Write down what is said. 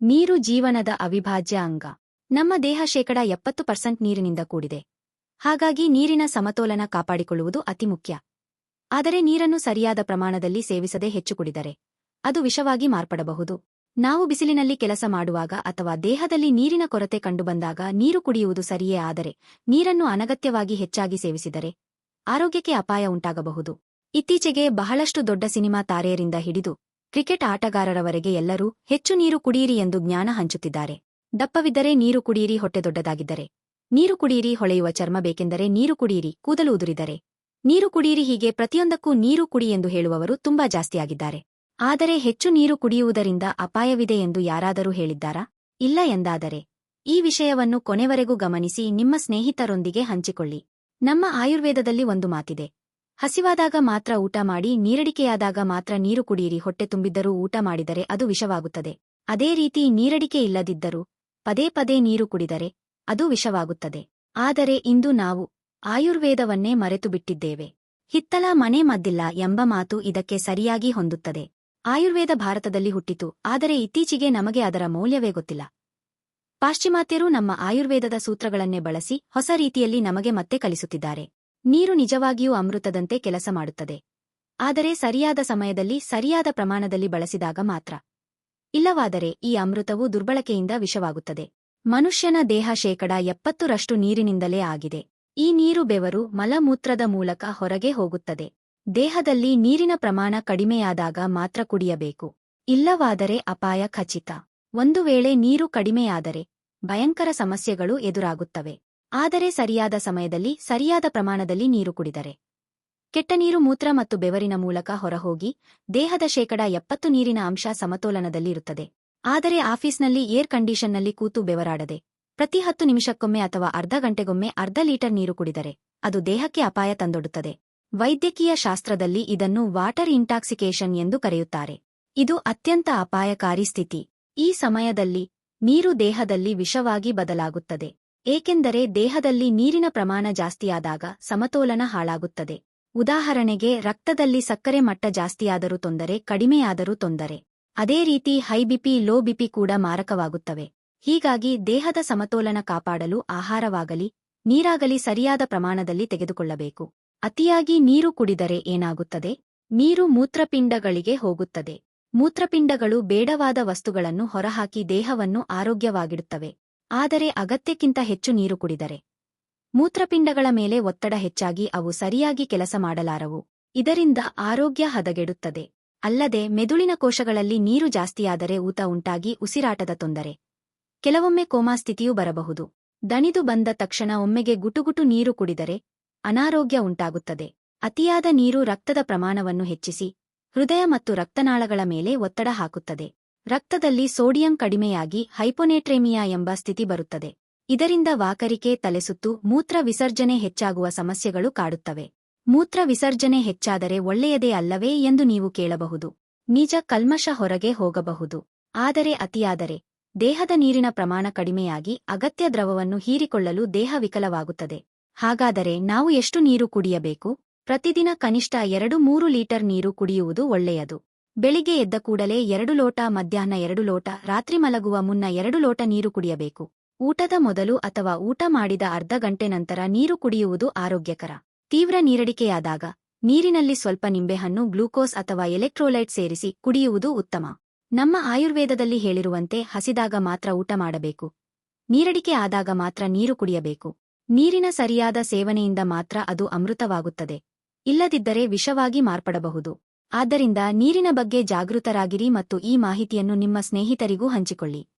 ನೀರು ಜೀವನದ ಅವಿಭಾಜ್ಯ ಅಂಗ. ನಮ್ಮ ದೇಹ ಶೇಕಡ ಎಪ್ಪತ್ತು ಪರ್ಸೆಂಟ್ ನೀರಿನಿಂದ ಕೂಡಿದೆ. ಹಾಗಾಗಿ ನೀರಿನ ಸಮತೋಲನ ಕಾಪಾಡಿಕೊಳ್ಳುವುದು ಅತಿ ಮುಖ್ಯ. ಆದರೆ ನೀರನ್ನು ಸರಿಯಾದ ಪ್ರಮಾಣದಲ್ಲಿ ಸೇವಿಸದೆ ಹೆಚ್ಚು ಕುಡಿದರೆ ಅದು ವಿಷವಾಗಿ ಮಾರ್ಪಡಬಹುದು. ನಾವು ಬಿಸಿಲಿನಲ್ಲಿ ಕೆಲಸ ಮಾಡುವಾಗ ಅಥವಾ ದೇಹದಲ್ಲಿ ನೀರಿನ ಕೊರತೆ ಕಂಡುಬಂದಾಗ ನೀರು ಕುಡಿಯುವುದು ಸರಿಯೇ ಆದರೆ ನೀರನ್ನು ಅನಗತ್ಯವಾಗಿ ಹೆಚ್ಚಾಗಿ ಸೇವಿಸಿದರೆ ಆರೋಗ್ಯಕ್ಕೆ ಅಪಾಯ ಉಂಟಾಗಬಹುದು. ಇತ್ತೀಚೆಗೆ ಬಹಳಷ್ಟು ದೊಡ್ಡ ಸಿನಿಮಾ ತಾರೆಯರಿಂದ ಹಿಡಿದು ಕ್ರಿಕೆಟ್ ಆಟಗಾರರವರೆಗೆ ಎಲ್ಲರೂ ಹೆಚ್ಚು ನೀರು ಕುಡಿಯಿರಿ ಎಂದು ಜ್ಞಾನ ಹಂಚುತ್ತಿದ್ದಾರೆ. ದಪ್ಪವಿದ್ದರೆ ನೀರು ಕುಡಿಯಿರಿ, ಹೊಟ್ಟೆ ದೊಡ್ಡದಾಗಿದ್ದರೆ ನೀರು ಕುಡಿಯಿರಿ, ಹೊಳೆಯುವ ಚರ್ಮ ಬೇಕೆಂದರೆ ನೀರು ಕುಡಿಯಿರಿ, ಕೂದಲು ಉದುರಿದರೆ ನೀರು ಕುಡಿಯಿರಿ, ಹೀಗೆ ಪ್ರತಿಯೊಂದಕ್ಕೂ ನೀರು ಕುಡಿ ಎಂದು ಹೇಳುವವರು ತುಂಬಾ ಜಾಸ್ತಿಯಾಗಿದ್ದಾರೆ. ಆದರೆ ಹೆಚ್ಚು ನೀರು ಕುಡಿಯುವುದರಿಂದ ಅಪಾಯವಿದೆ ಎಂದು ಯಾರಾದರೂ ಹೇಳಿದ್ದಾರಾ? ಇಲ್ಲ ಎಂದಾದರೆ, ಈ ವಿಷಯವನ್ನು ಕೊನೆವರೆಗೂ ಗಮನಿಸಿ ನಿಮ್ಮ ಸ್ನೇಹಿತರೊಂದಿಗೆ ಹಂಚಿಕೊಳ್ಳಿ. ನಮ್ಮ ಆಯುರ್ವೇದದಲ್ಲಿ ಒಂದು ಮಾತಿದೆ ಹಸಿವಾದಾಗ ಮಾತ್ರ ಊಟ ಮಾಡಿ, ನೀರಡಿಕೆಯಾದಾಗ ಮಾತ್ರ ನೀರು ಕುಡಿಯಿರಿ, ಹೊಟ್ಟೆ ತುಂಬಿದ್ದರೂ ಊಟ ಮಾಡಿದರೆ ಅದು ವಿಷವಾಗುತ್ತದೆ. ಅದೇ ರೀತಿ ನೀರಡಿಕೆ ಇಲ್ಲದಿದ್ದರೂ ಪದೇ ಪದೇ ನೀರು ಕುಡಿದರೆ ಅದು ವಿಷವಾಗುತ್ತದೆ. ಆದರೆ ಇಂದು ನಾವು ಆಯುರ್ವೇದವನ್ನೇ ಮರೆತು ಬಿಟ್ಟಿದ್ದೇವೆ ಹಿತ್ತಲ ಮನೆ ಮದ್ದಿಲ್ಲ ಎಂಬ ಮಾತು ಇದಕ್ಕೆ ಸರಿಯಾಗಿ ಹೊಂದುತ್ತದೆ. ಆಯುರ್ವೇದ ಭಾರತದಲ್ಲಿ ಹುಟ್ಟಿತು, ಆದರೆ ಇತ್ತೀಚೆಗೆ ನಮಗೆ ಅದರ ಮೌಲ್ಯವೇ ಗೊತ್ತಿಲ್ಲ. ಪಾಶ್ಚಿಮಾತ್ಯರು ನಮ್ಮ ಆಯುರ್ವೇದದ ಸೂತ್ರಗಳನ್ನೇ ಬಳಸಿ ಹೊಸ ರೀತಿಯಲ್ಲಿ ನಮಗೆ ಮತ್ತೆ ಕಲಿಸುತ್ತಿದ್ದಾರೆ. ನೀರು ನಿಜವಾಗಿಯೂ ಅಮೃತದಂತೆ ಕೆಲಸ ಮಾಡುತ್ತದೆ. ಆದರೆ ಸರಿಯಾದ ಸಮಯದಲ್ಲಿ ಸರಿಯಾದ ಪ್ರಮಾಣದಲ್ಲಿ ಬಳಸಿದಾಗ ಮಾತ್ರ. ಇಲ್ಲವಾದರೆ ಈ ಅಮೃತವು ದುರ್ಬಳಕೆಯಿಂದ ವಿಷವಾಗುತ್ತದೆ. ಮನುಷ್ಯನ ದೇಹ ಶೇಕಡ ಎಪ್ಪತ್ತರಷ್ಟು ನೀರಿನಿಂದಲೇ ಆಗಿದೆ. ಈ ನೀರು ಬೆವರು ಮಲಮೂತ್ರದ ಮೂಲಕ ಹೊರಗೆ ಹೋಗುತ್ತದೆ. ದೇಹದಲ್ಲಿ ನೀರಿನ ಪ್ರಮಾಣ ಕಡಿಮೆಯಾದಾಗ ಮಾತ್ರ ಕುಡಿಯಬೇಕು. ಇಲ್ಲವಾದರೆ ಅಪಾಯ ಖಚಿತ. ಒಂದು ವೇಳೆ ನೀರು ಕಡಿಮೆಯಾದರೆ ಭಯಂಕರ ಸಮಸ್ಯೆಗಳು ಎದುರಾಗುತ್ತವೆ. ಆದರೆ ಸರಿಯಾದ ಸಮಯದಲ್ಲಿ, ಸರಿಯಾದ ಪ್ರಮಾಣದಲ್ಲಿ ನೀರು ಕುಡಿದರೆ. ಕೆಟ್ಟ ನೀರು ಮೂತ್ರ ಮತ್ತು ಬೆವರಿನ ಮೂಲಕ ಹೊರಹೋಗಿ, ದೇಹದ ಶೇಕಡ ಎಪ್ಪತ್ತು ನೀರಿನ ಅಂಶ ಸಮತೋಲನದಲ್ಲಿರುತ್ತದೆ. ಆದರೆ ಆಫೀಸ್ನಲ್ಲಿ ಏರ್ ಕಂಡೀಷನ್ನಲ್ಲಿ ಕೂತು ಬೆವರಾಡದೆ, ಪ್ರತಿ ಹತ್ತು ನಿಮಿಷಕ್ಕೊಮ್ಮೆ ಅಥವಾ ಅರ್ಧ ಗಂಟೆಗೊಮ್ಮೆ ಅರ್ಧ ಲೀಟರ್ ನೀರು ಕುಡಿದರೆ, ಅದು ದೇಹಕ್ಕೆ ಅಪಾಯ ತಂದೊಡುತ್ತದೆ ವೈದ್ಯಕೀಯ ಶಾಸ್ತ್ರದಲ್ಲಿ ಇದನ್ನು ವಾಟರ್ ಇಂಟಾಕ್ಸಿಕೇಷನ್ ಎಂದು ಕರೆಯುತ್ತಾರೆ. ಇದು ಅತ್ಯಂತ ಅಪಾಯಕಾರಿ ಸ್ಥಿತಿ. ಈ ಸಮಯದಲ್ಲಿ, ನೀರು ದೇಹದಲ್ಲಿ ವಿಷವಾಗಿ ಬದಲಾಗುತ್ತದೆ. ಏಕೆಂದರೆ ದೇಹದಲ್ಲಿ ನೀರಿನ ಪ್ರಮಾಣ ಜಾಸ್ತಿಯಾದಾಗ ಸಮತೋಲನ ಹಾಳಾಗುತ್ತದೆ. ಉದಾಹರಣೆಗೆ, ರಕ್ತದಲ್ಲಿ ಸಕ್ಕರೆ ಮಟ್ಟ ಜಾಸ್ತಿಯಾದರೂ ತೊಂದರೆ, ಕಡಿಮೆಯಾದರೂ ತೊಂದರೆ. ಅದೇ ರೀತಿ ಹೈ ಬಿಪಿ ಲೋ ಬಿಪಿ ಕೂಡ ಮಾರಕವಾಗುತ್ತವೆ. ಹೀಗಾಗಿ ದೇಹದ ಸಮತೋಲನ ಕಾಪಾಡಲು ಆಹಾರವಾಗಲಿ, ನೀರಾಗಲಿ ಸರಿಯಾದ ಪ್ರಮಾಣದಲ್ಲಿ ತೆಗೆದುಕೊಳ್ಳಬೇಕು. ಅತಿಯಾಗಿ ನೀರು ಕುಡಿದರೆ ಏನಾಗುತ್ತದೆ? ನೀರು ಮೂತ್ರಪಿಂಡಗಳಿಗೆ ಹೋಗುತ್ತದೆ. ಮೂತ್ರಪಿಂಡಗಳು ಬೇಡವಾದ ವಸ್ತುಗಳನ್ನು ಹೊರಹಾಕಿ ದೇಹವನ್ನು ಆರೋಗ್ಯವಾಗಿಡುತ್ತವೆ. ಆದರೆ ಅಗತ್ಯಕ್ಕಿಂತ ಹೆಚ್ಚು ನೀರು ಕುಡಿದರೆ. ಮೂತ್ರಪಿಂಡಗಳ ಮೇಲೆ ಒತ್ತಡ ಹೆಚ್ಚಾಗಿ ಅವು ಸರಿಯಾಗಿ ಕೆಲಸ ಮಾಡಲಾರವು. ಇದರಿಂದ ಆರೋಗ್ಯ ಹದಗೆಡುತ್ತದೆ. ಅಲ್ಲದೆ ಮೆದುಳಿನ ಕೋಶಗಳಲ್ಲಿ ನೀರು ಜಾಸ್ತಿಯಾದರೆ ಊತ ಉಂಟಾಗಿ ಉಸಿರಾಟದ ತೊಂದರೆ. ಕೆಲವೊಮ್ಮೆ ಕೋಮಾ ಸ್ಥಿತಿಯೂ ಬರಬಹುದು. ದಣಿದು ಬಂದ ತಕ್ಷಣ ಒಮ್ಮೆಗೆ ಗುಟುಗುಟು ನೀರು ಕುಡಿದರೆ ಅನಾರೋಗ್ಯ ಉಂಟಾಗುತ್ತದೆ. ಅತಿಯಾದ ನೀರು ರಕ್ತದ ಪ್ರಮಾಣವನ್ನು ಹೆಚ್ಚಿಸಿ, ಹೃದಯ ಮತ್ತು ರಕ್ತನಾಳಗಳ ಮೇಲೆ ಒತ್ತಡ ಹಾಕುತ್ತದೆ. ರಕ್ತದಲ್ಲಿ ಸೋಡಿಯಂ ಕಡಿಮೆಯಾಗಿ ಹೈಪೊನೇಟ್ರೇಮಿಯಾ ಎಂಬ ಸ್ಥಿತಿ ಬರುತ್ತದೆ. ಇದರಿಂದ ವಾಕರಿಕೆ, ತಲೆಸುತ್ತು, ಮೂತ್ರ ವಿಸರ್ಜನೆ ಹೆಚ್ಚಾಗುವ ಸಮಸ್ಯೆಗಳು ಕಾಡುತ್ತವೆ. ಮೂತ್ರ ವಿಸರ್ಜನೆ ಹೆಚ್ಚಾದರೆ ಒಳ್ಳೆಯದೇ ಅಲ್ಲವೇ ಎಂದು ನೀವು ಕೇಳಬಹುದು. ನಿಜ ಕಲ್ಮಶ ಹೊರಗೆ ಹೋಗಬಹುದು. ಆದರೆ ಅತಿಯಾದರೆ, ದೇಹದ ನೀರಿನ ಪ್ರಮಾಣ ಕಡಿಮೆಯಾಗಿ ಅಗತ್ಯ ದ್ರವವನ್ನು ಹೀರಿಕೊಳ್ಳಲು ದೇಹ ವಿಕಲವಾಗುತ್ತದೆ. ಹಾಗಾದರೆ ನಾವು ಎಷ್ಟು ನೀರು ಕುಡಿಯಬೇಕು? ಪ್ರತಿದಿನ ಕನಿಷ್ಠ ಎರಡು ಮೂರು ಲೀಟರ್ ನೀರು ಕುಡಿಯುವುದು ಒಳ್ಳೆಯದು. ಬೆಳಿಗ್ಗೆ ಎದ್ದ ಕೂಡಲೇ ಎರಡು ಲೋಟ, ಮಧ್ಯಾಹ್ನ ಎರಡು ಲೋಟ, ರಾತ್ರಿ ಮಲಗುವ ಮುನ್ನ ಎರಡು ಲೋಟ ನೀರು ಕುಡಿಯಬೇಕು. ಊಟದ ಮೊದಲು ಅಥವಾ ಊಟ ಮಾಡಿದ ಅರ್ಧ ಗಂಟೆ ನಂತರ ನೀರು ಕುಡಿಯುವುದು ಆರೋಗ್ಯಕರ. ತೀವ್ರ ನೀರಡಿಕೆಯಾದಾಗ ನೀರಿನಲ್ಲಿ ಸ್ವಲ್ಪ ನಿಂಬೆಹಣ್ಣು, ಗ್ಲೂಕೋಸ್ ಅಥವಾ ಎಲೆಕ್ಟ್ರೋಲೈಟ್ ಸೇರಿಸಿ ಕುಡಿಯುವುದು ಉತ್ತಮ. ನಮ್ಮ ಆಯುರ್ವೇದದಲ್ಲಿ ಹೇಳಿರುವಂತೆ ಹಸಿದಾಗ ಮಾತ್ರ ಊಟ ಮಾಡಬೇಕು. ನೀರಡಿಕೆ ಆದಾಗ ಮಾತ್ರ ನೀರು ಕುಡಿಯಬೇಕು. ನೀರಿನ ಸರಿಯಾದ ಸೇವನೆಯಿಂದ ಮಾತ್ರ ಅದು ಅಮೃತವಾಗುತ್ತದೆ. ಇಲ್ಲದಿದ್ದರೆ ವಿಷವಾಗಿ ಮಾರ್ಪಡಬಹುದು. ಆದ್ದರಿಂದ ನೀರಿನ ಬಗ್ಗೆ ಜಾಗೃತರಾಗಿರಿ ಮತ್ತು ಈ ಮಾಹಿತಿಯನ್ನು ನಿಮ್ಮ ಸ್ನೇಹಿತರಿಗೂ ಹಂಚಿಕೊಳ್ಳಿ.